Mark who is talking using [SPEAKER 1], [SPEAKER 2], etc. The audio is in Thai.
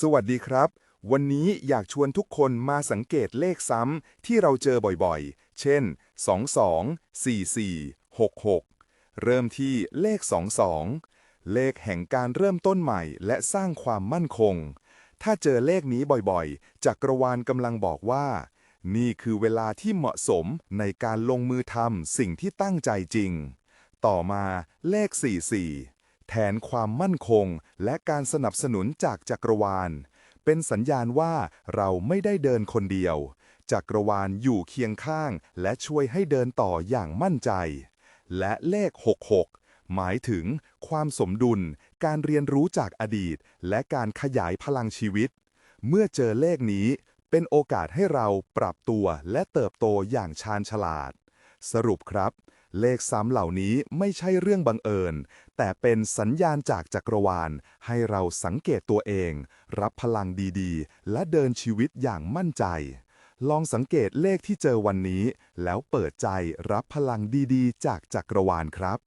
[SPEAKER 1] สวัสดีครับ วันนี้อยากชวนทุกคนมาสังเกตเลขซ้ำที่เราเจอบ่อยๆ เช่น 22 44 66 เริ่มที่เลข 22 เลขแห่งการเริ่มต้นใหม่และสร้างความมั่นคง ถ้าเจอเลขนี้บ่อยๆ จักรวาลกำลังบอกว่า นี่คือเวลาที่เหมาะสมในการลงมือทำสิ่งที่ตั้งใจจริง ต่อมาเลข 44 แทนความมั่นคง และการสนับสนุนจากจักรวาล เป็นสัญญาณว่าเราไม่ได้เดินคนเดียว จักรวาลอยู่เคียงข้าง และช่วยให้เดินต่ออย่างมั่นใจ และเลข 66 หมายถึง ความสมดุล การเรียนรู้จากอดีต และการขยายพลังชีวิต เมื่อเจอเลขนี้ เป็นโอกาสให้เราปรับตัวและเติบโตอย่างชาญฉลาด สรุปครับ เลขซ้ำเหล่านี้ไม่ใช่เรื่องบังเอิญ แต่เป็นสัญญาณจากจักรวาล ให้เราสังเกตตัวเอง รับพลังดีๆ และเดินชีวิตอย่างมั่นใจ ลองสังเกตเลขที่เจอวันนี้ แล้วเปิดใจรับพลังดีๆ จากจักรวาลครับ